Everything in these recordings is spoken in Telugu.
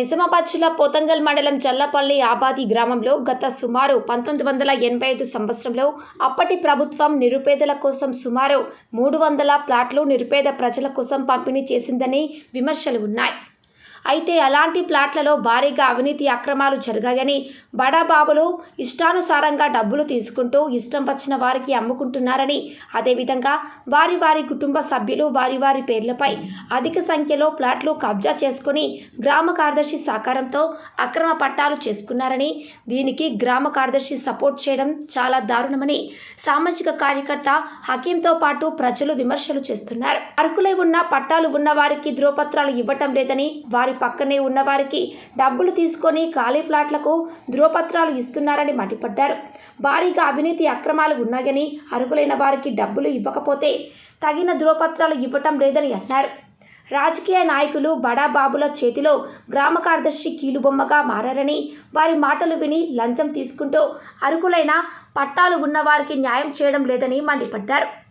నిజామాబాద్ జిల్లా పోతంగల్ మండలం చల్లపల్లి ఆబాది గ్రామంలో గత సుమారు పంతొమ్మిది వందల ఎనభై ఐదు సంవత్సరంలో అప్పటి ప్రభుత్వం నిరుపేదల కోసం సుమారు మూడు వందల ప్లాట్లు నిరుపేద ప్రజల కోసం పంపిణీ చేసిందని విమర్శలు ఉన్నాయి. అయితే అలాంటి ప్లాట్లలో భారీగా అవినీతి అక్రమాలు జరిగాయని బడాబాబులు ఇష్టానుసారంగా డబ్బులు తీసుకుంటూ ఇష్టం వచ్చిన వారికి అమ్ముకుంటున్నారని అదేవిధంగా వారి వారి కుటుంబ సభ్యులు వారి వారి పేర్లపై అధిక సంఖ్యలో ప్లాట్లు కబ్జా చేసుకుని గ్రామ కార్యదర్శి సహకారంతో అక్రమ పట్టాలు చేసుకున్నారని దీనికి గ్రామ కార్యదర్శి సపోర్ట్ చేయడం చాలా దారుణమని సామాజిక కార్యకర్త హకీంతో పాటు ప్రజలు విమర్శలు చేస్తున్నారు. అర్హులై ఉన్న పట్టాలు ఉన్న వారికి ధ్రువపత్రాలు ఇవ్వటం లేదని వారి పక్కనే ఉన్నవారికి డబ్బులు తీసుకొని ఖాళీ ప్లాట్లకు ధృవపత్రాలు ఇస్తున్నారని మండిపడ్డారు. భారీగా అవినీతి అక్రమాలు ఉన్నాయని అర్హులైన వారికి డబ్బులు ఇవ్వకపోతే తగిన ధ్రువపత్రాలు ఇవ్వటం లేదని అన్నారు. రాజకీయ నాయకులు బడాబాబుల చేతిలో గ్రామ కార్యదర్శి కీలుబొమ్మగా మారారని వారి మాటలు విని లంచం తీసుకుంటూ అర్హులైన పట్టాలు ఉన్న వారికి న్యాయం చేయడం లేదని మండిపడ్డారు.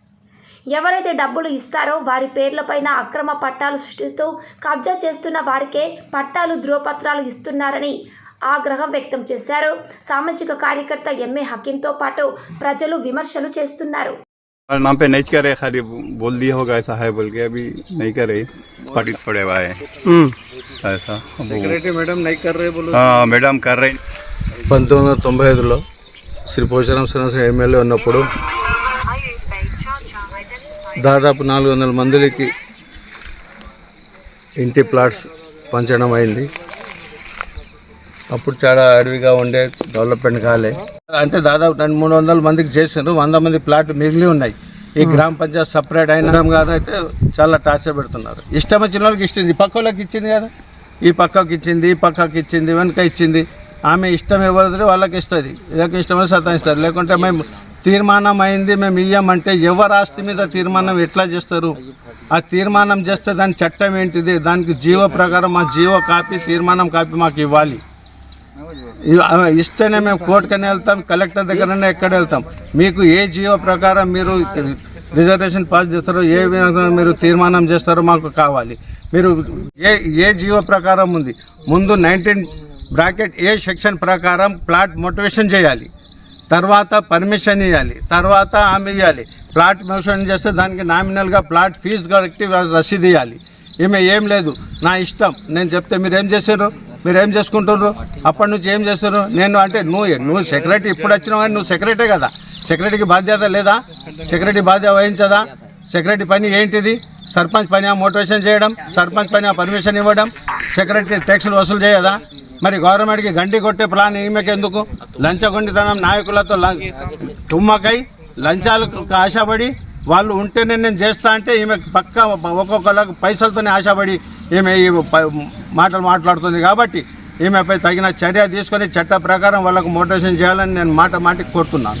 ఎవరైతే డబ్బులు ఇస్తారో వారి పేర్లపైన అక్రమ పట్టాలు సృష్టిస్తూ కబ్జా చేస్తున్న వారికే పట్టాలు ధ్రువపత్రాలు ఇస్తున్నారని ఆగ్రహం వ్యక్తం చేశారు సామాజిక కార్యకర్త ఎంఏ హకీంతో పాటు ప్రజలు విమర్శలు చేస్తున్నారు हमारे नाम पे नहीं करे खाली बोल दिया होगा ऐसा है बोल के अभी नहीं करे पार्टी पड़े हुआ है ऐसा अब वो- సెక్రటరీ మేడం నై కర్ రే బోలో हाँ मैडम कर रहे పంతొమ్మిది వందల తొంభై ఐదులో శ్రీ పోచారం శ్రీనివాస ఎమ్మెల్యే ఉన్నప్పుడు దాదాపు నాలుగు వందల మందికి ఇంటి ప్లాట్స్ పంచడం అయింది. అప్పుడు చాలా అడవిగా ఉండే డెవలప్మెంట్ కాలే. అంటే దాదాపు రెండు మూడు వందల మందికి చేసిండ్రు వంద మంది ప్లాట్ మిగిలి ఉన్నాయి. ఈ గ్రామ పంచాయత్ సపరేట్ అయిన కాదు అయితే చాలా టార్చర్ పెడుతున్నారు. ఇష్టం వచ్చిన వాళ్ళకి ఈ పక్క వాళ్ళకి ఇచ్చింది కదా? ఈ పక్కకి ఇచ్చింది ఈ పక్కకి ఇచ్చింది వెనుక ఇచ్చింది. ఆమె ఇష్టం ఎవరిది? వాళ్ళకి ఇస్తుంది. ఇదొక ఇష్టమే సతాయిస్తారు లేకుంటే మేము తీర్మానం అయింది మేము ఇయ్యమంటే ఎవరు ఆస్తి మీద తీర్మానం ఎట్లా చేస్తారు? ఆ తీర్మానం చేస్తే దాని చట్టం ఏంటిది? దానికి జీవో ప్రకారం మా జీవో కాపీ తీర్మానం కాపీ మాకు ఇవ్వాలి. ఇస్తేనే మేము కోర్టుకనే వెళ్తాం కలెక్టర్ దగ్గరనే ఎక్కడ వెళ్తాం. మీకు ఏ జీవో ప్రకారం మీరు రిజర్వేషన్ పాస్ చేస్తారో ఏ విధంగా మీరు తీర్మానం చేస్తారో మాకు కావాలి. మీరు ఏ ఏ జీవో ప్రకారం ఉంది? ముందు నైన్టీన్ బ్రాకెట్ ఏ సెక్షన్ ప్రకారం ప్లాట్ మోటివేషన్ చేయాలి. తర్వాత పర్మిషన్ ఇవ్వాలి తర్వాత ఆమె ఇవ్వాలి ప్లాట్ మోషన్ చేస్తే దానికి నామినల్గా ప్లాట్ ఫీజు కరెక్ట్ రసీదు ఇవ్వాలి ఈమె ఏం లేదు నా ఇష్టం నేను చెప్తే మీరు ఏం చేశారు? మీరేం ఏం చేసుకుంటారు అప్పటి నుంచి ఏం చేస్తారు? నేను అంటే నువ్వు నువ్వు సెక్రటరీ ఇప్పుడు వచ్చినావు కానీ నువ్వు సెక్రటరీ కదా. సెక్రటరీకి బాధ్యత లేదా? సెక్రటరీ బాధ్యత వహించదా? సెక్రటరీ పని ఏంటిది? సర్పంచ్ పని ఆ మోటివేషన్ చేయడం సర్పంచ్ పని ఆ పర్మిషన్ ఇవ్వడం సెక్రటరీ ట్యాక్సులు వసూలు చేయదా? మరి గవర్నమెంట్కి గండి కొట్టే ప్లాన్ ఈమెకెందుకు? లంచగొండితనం నాయకులతో తుమ్మకై లంచాలకు ఆశపడి వాళ్ళు ఉంటేనే నేను చేస్తా అంటే ఈమె పక్క ఒక్కొక్కళ్ళకు పైసలతోనే ఆశపడి ఈమె ఈ ప- మాటలు మాట్లాడుతుంది కాబట్టి ఈమెపై తగిన చర్య తీసుకొని చట్ట ప్రకారం వాళ్ళకు మోటివేషన్ చేయాలని నేను మాట మాటికి కోరుతున్నాను.